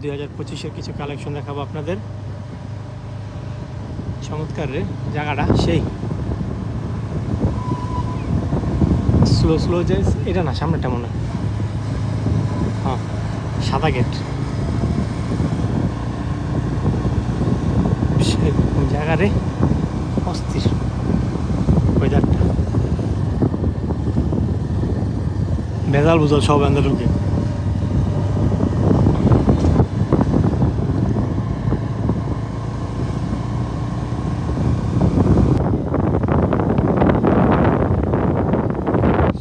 দুই হাজার পঁচিশের কিছু কালেকশন দেখাবো আপনাদের। চমৎকার রে, জায়গাটা, সেই। স্লো স্লো যে, এটা না সামনেটা মনে হয়। সাদা গেট জায়গা রে, অস্থির। ওয়েদারটা ভেজাল বুঝাল সব ঢুকে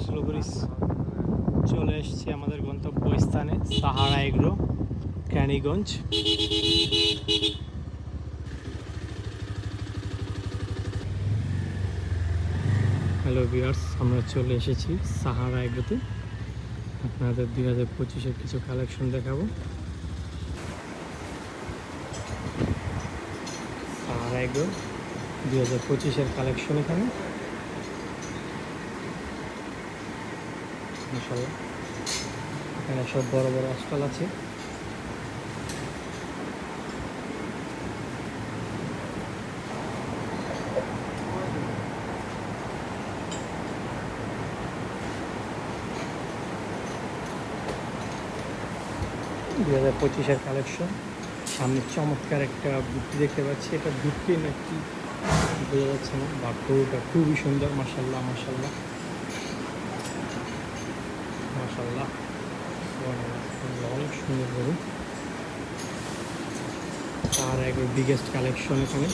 স্লো করিস চলে এসেছি আমাদের গন্তব্য স্থানে Sahara agro Kaniganj hello viewers আমরা চলে এসেছি সাহারা এগ্রোতে। আপনাদের দুই হাজার পঁচিশের কিছু কালেকশন দেখাবো। সাহারা এগ্রো, দুই হাজার পঁচিশের কালেকশন এখানে। মাশাল্লাহ এখানে সব বড় বড় স্টল আছে। দুই হাজার পঁচিশের কালেকশন। সামনে চমৎকার একটা বুট্টি দেখতে পাচ্ছি। এটা বুট্টি নাকি বোঝা যাচ্ছে না বা গরুটা খুবই সুন্দর মাসাল্লাহ মাসাল্লাহ মাসাল্লাহ আর এক বিগেস্ট কালেকশন এখানে।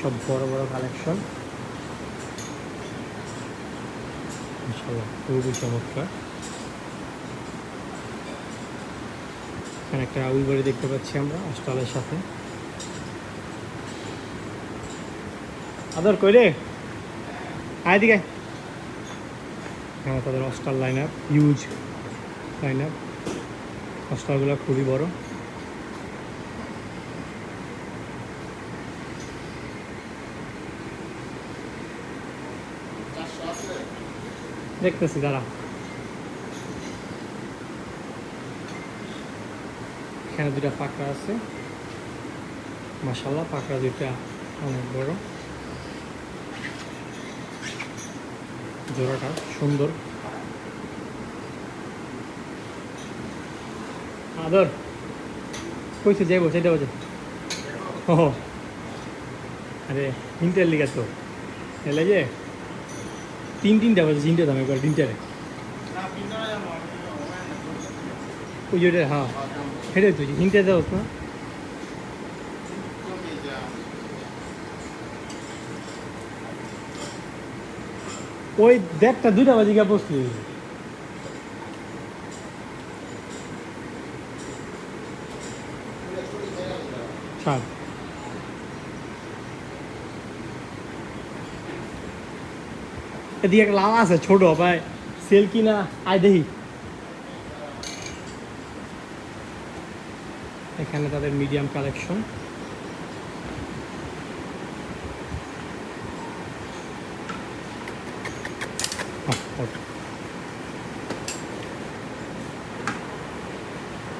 সব বড় বড় কালেকশন মাসাল্লাহ খুবই চমৎকার। এখানে একটা আউল বাড়ি দেখতে পাচ্ছি আমরা অস্টালের সাথে। আদর কই রে? আয় দিকে হ্যাঁ তাদের অস্টার lineup use lineup অস্টারগুলো খুবই বড়। দেখতেছি, দাঁড়া। এখানে দুটা পাকড়া আছে। মাসাল্লাহ পাকড়া দুইটা অনেক বড়। জোড়াটা সুন্দর। আদর। কইছে যাইব সেটা বলছে ও আরে, তিনটের লিগা তো। এলে যে, তিন তিনটা বাজে তিনটে দাম একবার, তিনটারে। ওই যেটা হ্যাঁ। সেটাই তুই তিনটে দাও না ওই দেড়টা, দুইটা বাজে গিয়ে বসলি ছাড় এদিকে একটা লাল আছে, ছোট, ভাই। সেল কিনা? আয় দেখি। এখানে তাদের মিডিয়াম কালেকশন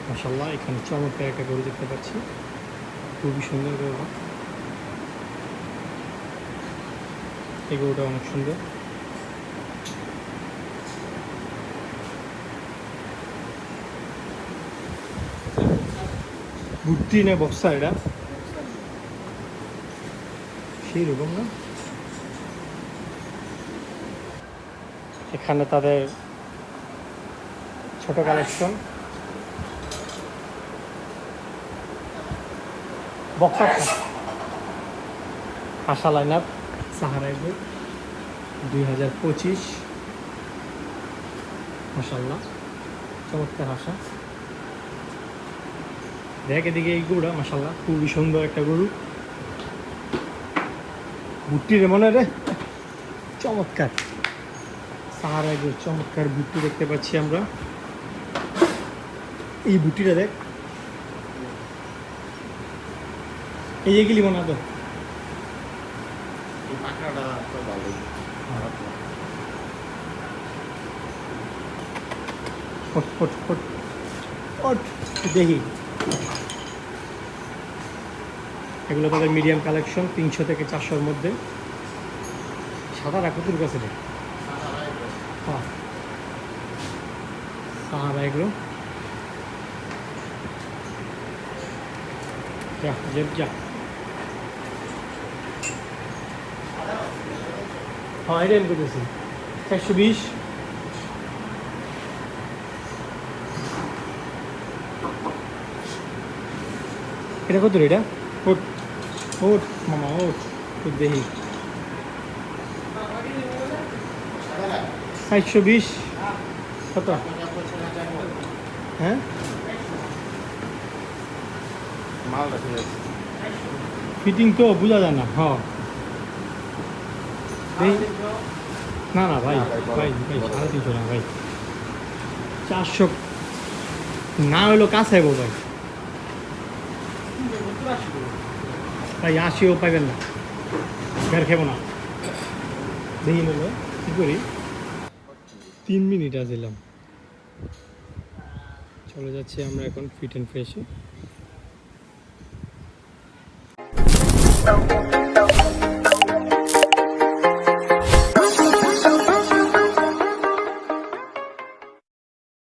মাসাল্লাহ এখানে চমৎকার একটা গরু দেখতে পাচ্ছি। খুবই সুন্দর গরু এই গরুটা অনেক সুন্দর। বুদ্ধি না বক্সা এটা? সেই রকম না? এখানে তাদের ছোট কালেকশন বক্সা আশা লাইন আপ সাহারাই দুই হাজার পঁচিশ। মাসাল্লাহ চমৎকার আশা। দেখ এদিকে এই গরুটা মাসাল্লাহ খুবই সুন্দর একটা গরু। বুট্টি রে মনে রে। চমৎকার। সাহার চমৎকার বুট্টি দেখতে পাচ্ছি আমরা। এই বুট্টিটা দেখ এই এগুলি মনে তো। এই পাখনাটা তো খারাপ না। ফট ফট ফট দেখি। এগুলো তাদের মিডিয়াম কালেকশন তিনশো থেকে চারশোর মধ্যে। সাদা রাখো তোর কাছে রে হ্যাঁ। সাহারা এগুলো। যা যা। হ্যাঁ এটা আমি করতেছি চারশো বিশ এটা কত রে এটা ওট ওট মামা ওট ওট দেখি চারশো বিশ কত হ্যাঁ ফিটিং তো বোঝা যায় না হ্যাঁ না না, ভাই ভাই ভাই, সাড়ে তিনশো না ভাই। চারশো না হলো কাছে গো ভাই। ভাই, আশিও পাইবেন না। বের খেবো না। দেখি নেব কী করি? তিন মিনিট আসলাম চলে যাচ্ছি আমরা এখন ফিট অ্যান্ড ফ্রেশে